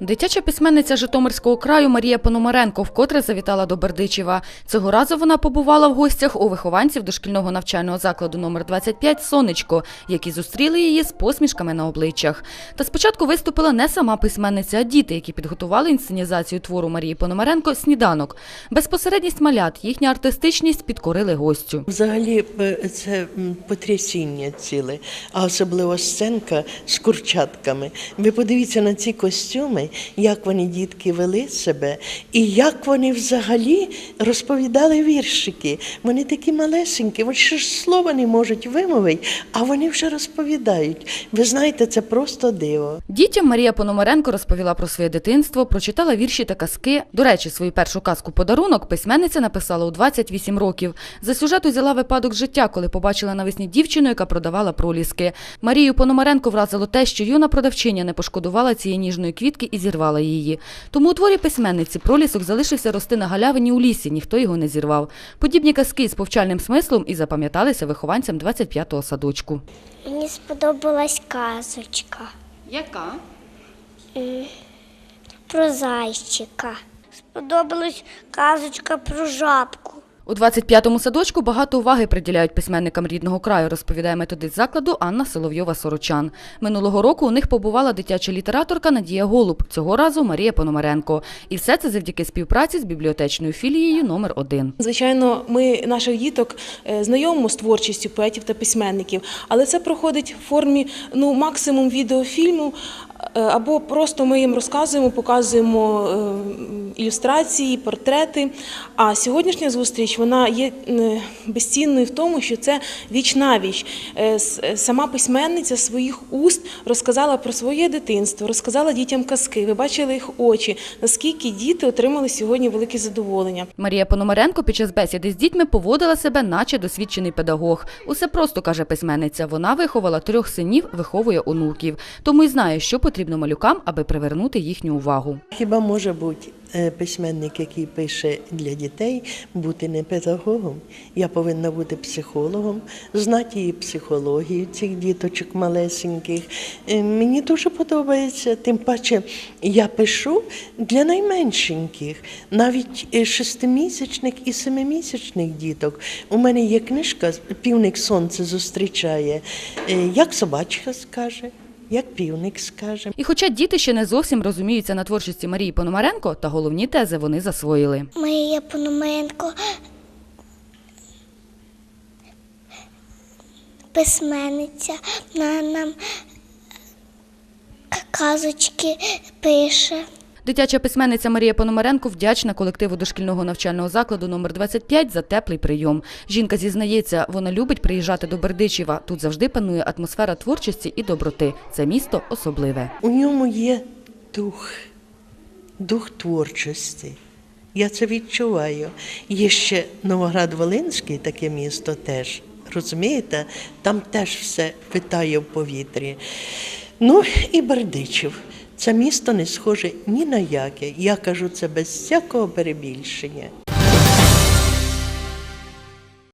Дитяча письменниця Житомирського краю Марія Пономаренко вкотре завітала до Бердичева. Цього разу вона побувала в гостях у вихованців дошкільного навчального закладу номер 25 Сонечко, які зустріли її з посмішками на обличчях. Та спочатку виступила не сама письменниця, а діти, які підготували інсценізацію твору Марії Пономаренко Сніданок. Безпосередність малят, їхня артистичність підкорили гостю. Взагалі е, це потрясіння ціле, а особливо сценка з курчатками. Ви подивіться на ці костюми, як вони дітки вели себе, і як вони взагалі розповідали віршики. Вони такі малесенькі, от ще ж слова не можуть вимовити, а вони вже розповідають. Ви знаєте, це просто диво. Дітям Марія Пономаренко розповіла про своє дитинство, прочитала вірші та казки. До речі, свою першу казку подарунок письменниця написала у 28 років. За сюжет узяла випадок життя, коли побачила навесні дівчину, яка продавала проліски. Марію Пономаренко вразило те, що юна продавчиня не пошкодувала цієї ніжної квітки і зірвала її. Тому у творі письменниці пролісок залишився рости на галявині у лісі, ніхто його не зірвав. Подібні казки з повчальним смислом і запам'яталися вихованцям 25-го садочку. Мені сподобалась казочка Яка? про зайчика. Сподобалась казочка про жабку. У 25-му садочку багато уваги приділяють письменникам рідного краю, розповідає методист закладу Анна Соловйова-Сорочан. Минулого року у них побувала дитяча літераторка Надія Голуб, цього разу Марія Пономаренко. І все це завдяки співпраці з бібліотечною філією номер 1 Звичайно, ми наших діток е, знайомимо з творчістю поетів та письменників, але це проходить в формі ну максимум відеофільму. е, Або просто ми їм розказуємо, показуємо е, ілюстрації, портрети. А сьогоднішня зустріч вона є е, безцінною в тому, що це віч на віч. Е, е, Сама письменниця своїх уст розказала про своє дитинство, розказала дітям казки. Ви бачили їх очі, наскільки діти отримали сьогодні велике задоволення. Марія Пономаренко під час бесіди з дітьми поводила себе, наче досвідчений педагог. Усе просто каже письменниця. Вона виховала трьох синів, виховує онуків. Тому й знає, що потрібно малюкам, аби привернути їхню увагу. Хіба може бути письменник, який пише для дітей, бути не педагогом? Я повинна бути психологом, знати її психологію цих діточок малесеньких. Е, Мені дуже подобається, тим паче я пишу для найменшеньких, навіть е, шестимісячних і семимісячних діток. У мене є книжка Півник сонце зустрічає. Е, Як собачка скаже, як півник скажемо. І хоча діти ще не зовсім розуміються на творчості Марії Пономаренко, та головні тези вони засвоїли. Марія Пономаренко письменниця, вона нам казочки пише. Дитяча письменниця Марія Пономаренко вдячна колективу дошкільного навчального закладу номер 25 за теплий прийом. Жінка зізнається, вона любить приїжджати до Бердичева. Тут завжди панує атмосфера творчості і доброти. Це місто особливе. У ньому є дух, дух творчості. Я це відчуваю. Є ще Новоград-Волинський, таке місто теж. Розумієте? Там теж все витає в повітрі. Ну і Бердичів. Це місто не схоже ні на яке. Я кажу це без всякого перебільшення.